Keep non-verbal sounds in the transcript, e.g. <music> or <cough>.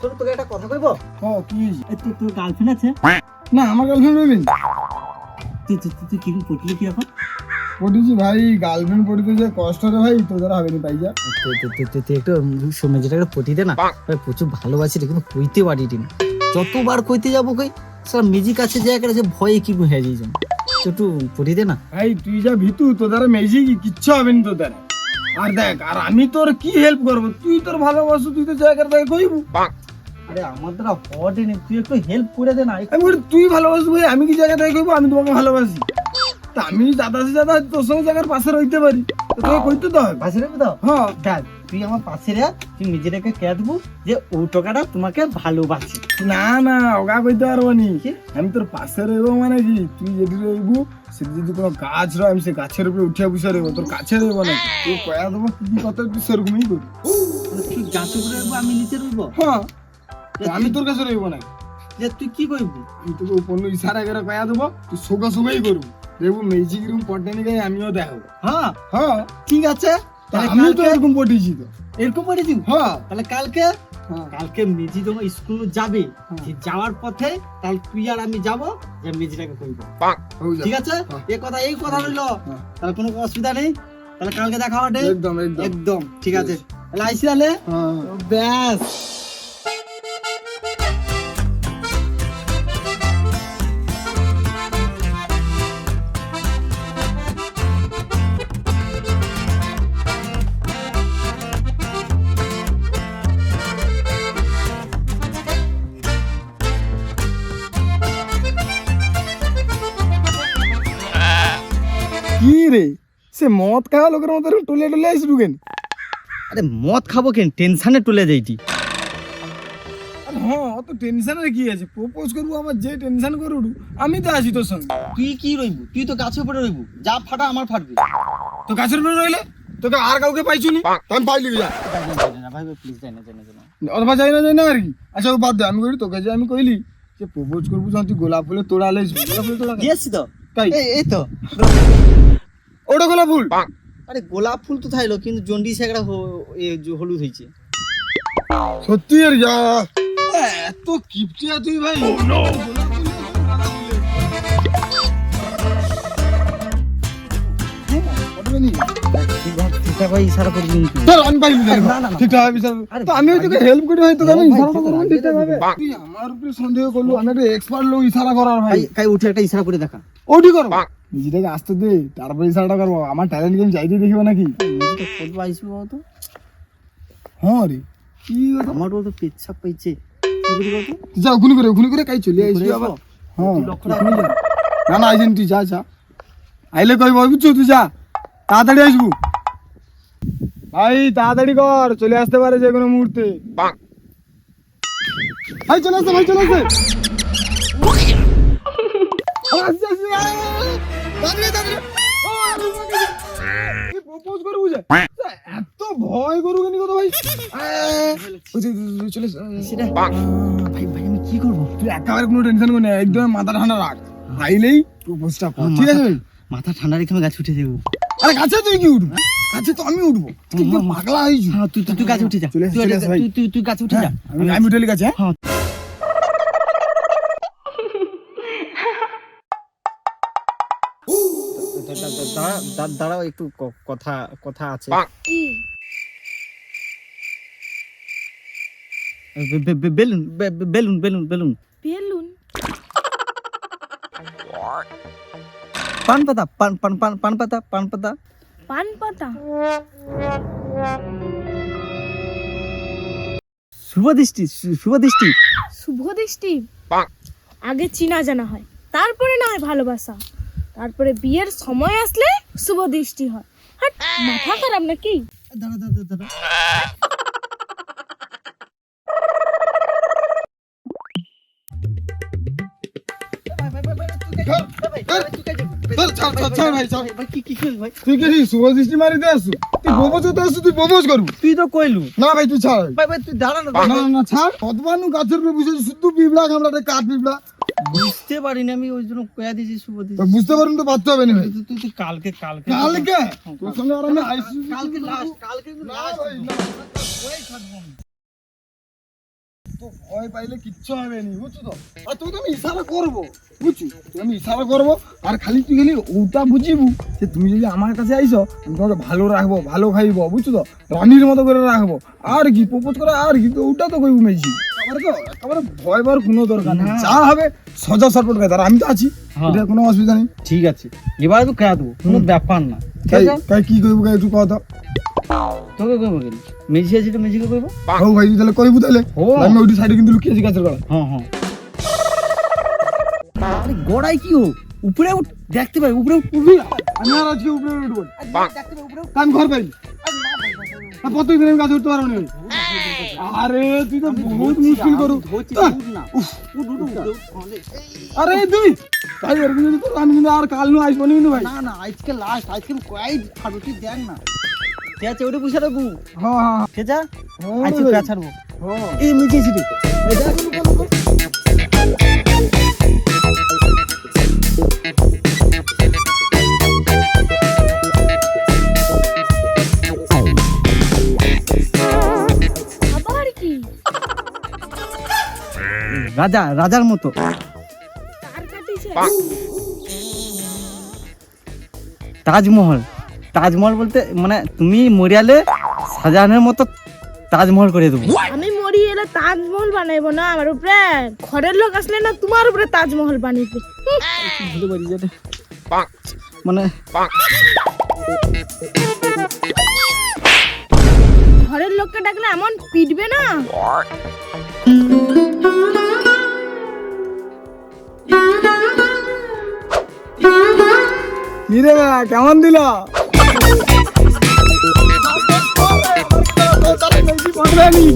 শোন তোকে একটা কথা কইবো? হ কি এই তোর তোর গার্লফ্রেন্ড আছে? না আমার গার্লফ্রেন্ড রইবেন তুই তুই কি পড়লি কি এখন? পড়েছি ভাই গার্লফ্রেন্ড পড়িতে যে কষ্ট রে ভাই তোদের হবে না পাই যা তুই তুই- তুই- তুই- তুই একটু সময় যেটা একটা পটি দে না। ভাই প্রচুর ভালোবাসি রে কিন্তু কইতে পারি নি যতবার কইতে যাব কই স্যার মিউজিক আছে যে একটা যে ভয়ে কি হয়ে যাই যেন। তো একটু পটি দে না। ভাই তুই যা ভিতু তোদের মেজি কি কিচ্ছু হবে না তো তোদের আর দেখ আর আমি তোর কি হেল্প করব? তুই তোর ভালোবাসু তুই তো জায়গার থেকে কইবু। আরে আমার দ্বারা হটে নেই। তুই একটু হেল্প করে দে না আমি বলি তুই ভালোবাসু ভাই আমি কি জায়গা থেকে কইবো আমি তোমাকে ভালোবাসি। তা আমি দাদাসি দাদা তোর সঙ্গে জায়গার পাশে রইতে পারি তোকে কইতে তো হবে। পাশে রেখে দাও হ্যাঁ। দেখ তুই আমার পাশে রে তুই নিজেটাকে কে দেবো যে ও টাকাটা তোমাকে ভালোবাসি। না না ওগা কইতে পারব নি। আমি তোর পাশে রইব মানে কি? তুই যদি রইবু সেটি যদি কোনো গাছ রয় আমি সে গাছের উপরে উঠে বসে রইব। তোর কাছে রইব না। তুই কয়া দেবো কি কি কথা তুই সেরকমই করবি তুই গাছ উপরে রইবো, আমি নিচে রইবো? হ্যাঁ। তো আমি তোর কাছে রইব না। যে তুই কি করবি? আমি তোকে উপন্য ইশারা করে কয়া দেবো তুই সোগা সোগাই করব। দেখব ম্যাজিক রুম পটেনি গাই আমিও দেখাবো। হ্যাঁ? হ্যাঁ। ঠিক আছে। আমিও তো এরকম পটিয়েছি তো। এরকম করে দিন হ্যাঁ। তাহলে কালকে? হ্যাঁ। কালকে মেজি তোমার স্কুল যাবে। হ্যাঁ। সে যাওয়ার পথে তাহলে তুই আর আমি যাব যে মেজিটাকে করব হয়ে ঠিক আছে? হ্যাঁ। এই কথা এই কথা রইল। হ্যাঁ। তাহলে কোনো অসুবিধা নেই। তাহলে কালকে দেখা হবে। একদম একদম। একদম। ঠিক আছে। তাহলে আইসি তাহলে? হ্যাঁ। ব্যাস। কি রে? সে মদ খাওয়া লোকের মতো টলে টলে আসি ঢুকেন আরে মদ খাব কেন? টেনশনে যাইতি। আরে হ্যাঁ অত টেনশনের কি আছে? প্রপোজ করব আমার যে টেনশন করে উঠু আমি তো আছি তোর সঙ্গে। তুই কি রইবু? তুই তো গাছের উপরে রইবু। যা ফাটা আমার ফাটবে। তো গাছের উপরে রইলে? তোকে আর কাউকে পাইছু নি? আমি পাইলি যা ভাই প্লিজ যাই না অথবা যাই না যাই না আর কি। আচ্ছা ও বাদ দে আমি করি তোকে যে আমি কইলি যে প্রপোজ করব যখন তুই গোলাপ ফুলে তোড়ালে গোলাপ ফুলে তোড়া দিয়েছি তো। তাই। এই তো। ওটা গোলাপ ফুল। আরে গোলাপ ফুল তো থাইলো কিন্তু জন্ডিস একটা হলুদ হয়েছে সত্যি আর যা। এত কিপটিয়া তুই ভাই। ইশারা ধর, আমি তোকে হেল্প করি ভাই তোকে আমি করব আছে, ঠিকঠাক ভাবে। আমার উপরে সন্দেহ করলু আমি একটা এক্সপার্ট লোক ইশারা করার ভাই। ভাই কাই উঠে একটা ইশারা করে দেখা। ওটি করব নিজেটাকে আসতে দে তারপরে ইশারাটা করব। আমার ট্যালেন্ট গেম চাইতে দেখিব নাকি? করব তো হ্যাঁ রে। কি কথা? আমারও তো পেচ্ছাপ পাইছে যা ওখানে করে ওখানে করে কাই চলে আসবি আবার। হ্যাঁ না না আইজেন তুই যা যা। আইলে কই বুঝছ? তুই যা তাড়াতাড়ি আসব। ভাই তাড়াতাড়ি কর চলে আসতে পারে যে কোনো মুহূর্তে। ভাই চলে আসছে ভাই চলে <laughs> আসছে আরে, আসছে, আসছে, আয়, আয়, আয়, তাড়াতাড়ি, তাড়াতাড়ি। ও, আরে, কি propose করব যে? এত ভয় করব কেন কত ভাই? চলে সেটা ভাই ভাই আমি কি করব? তুই একেবারে কোনো টেনশন করি একদম মাথা ঠান্ডা রাখ। আইলেই প্রপোজটা কর ঠিক আছে? মাথা ঠান্ডা রেখে আমি গাছ উঠে দেবো আরে কাছে তুই কি উঠবো? কাছে তো আমি উঠবো। তুই একদম পাগলা হয়েছি হ্যাঁ তুই তুই তুই গাছে উঠে যা। তুই। তুই- গাছে উঠে যা। আমি আমি উঠে কাছে হ্যাঁ? দাঁড়াও একটু কথা কথা আছে। Balloon balloon balloon balloon. Balloon? পান পাতা পান পান পান পান পাতা পান পাতা পান পাতা শুভ দৃষ্টি শুভ দৃষ্টি শুভ দৃষ্টি আগে চিনা জানা হয় তারপরে না হয় ভালোবাসা। তারপরে বিয়ের সময় আসলে শুভ দৃষ্টি হয়। হাট, মাথা খারাপ নাকি? দাঁড়া দাঁড়া দাঁড়া ছাড়, ছাড়, ছাড় ভাই, ছাড়। ভাই, কি কি কি ভাই? তুই তো কইলু। না ভাই তুই ছাড়। ভাই ভাই তুই দাঁড়া না না না, না ছাড়। কতবার গাছের উপরে বসে আছিস, শুধু পিঁপড়া কামড়াতে কাঠ পিঁপড়া বুঝতে পারিনি আমি ওই জন্য কয়া দিয়েছি শুভ তো দৃষ্টি বুঝতে পারুন তো হবে না ভাই তুই- তুই কালকে কালকে। কালকে? তোর সঙ্গে আর আমি আইসি কালকে লাস্ট কালকে না না। ওই থাকব তো ভয় পাইলে কিচ্ছু হবে নি বুঝছ তো? আর তুই তো আমি ইশারা করব বুঝছ? আমি ইশারা করব আর খালি তুই খালি ওটা বুঝিবু যে তুমি যদি আমার কাছে আইসো আমি তোমাকে ভালো রাখব ভালো খাইবো বুঝছ তো? রানীর মতো করে রাখব। আর কি প্রপোজ করে আর কি তো ওটা তো কই উমেছি একেবারে তো একেবারে ভয় পাওয়ার কোনো দরকার নেই। যা হবে সজা সরপট আর আমি তো আছি। হ্যাঁ। এটা কোনো অসুবিধা নেই। ঠিক আছে। এবারে তো খেয়া দেবো। কোনো ব্যাপার না। তাই আছে? কি করব একটু কথা তোকে কইবো কেন মেজি আছে তো মেজিকে কইবো হোক ভাই তাহলে কইবু তাহলে। আমি ওইটি সাইডে কিন্তু লুকিয়েছি গাছের গলায় হ্যাঁ হ্যাঁ। আরে গড়াই কি ও? উপরে উঠ দেখতে পাই উপরে উঠবি আমি আর আজকে উপরে উঠবো না। দেখতে পাই উপরে ঘর আমি গাছ উঠতে পারব না? আরে তুই তো বহুত মুশকিল করু। আরে তুই তাই এরকম যদি তোর আমি কিন্তু আর কাল নু আসব না কিন্তু ভাই। না না আজকে লাস্ট আজকে আমি ফাটুটি দেন দেখ না। ঠিক আছে ওটা বুঝে রাখব? হ্যাঁ হ্যাঁ ঠিক আছে? হ্যাঁ আজকে ছাড়বো। হ্যাঁ। এই মেজি আছে রাজা রাজার মতো। তাজমহল। তাজমহল বলতে মানে তুমি মরিয়ালে সাজানোর মতো তাজমহল করে দেবো। আমি মরি এলে তাজমহল বানাইবো না আমার উপরে। ঘরের লোক আসলে না তোমার উপরে তাজমহল বানিয়ে মানে ঘরের লোককে ডাকলে এমন পিটবে না। কি রে ভাই, কেমন দিল পাঠবেনি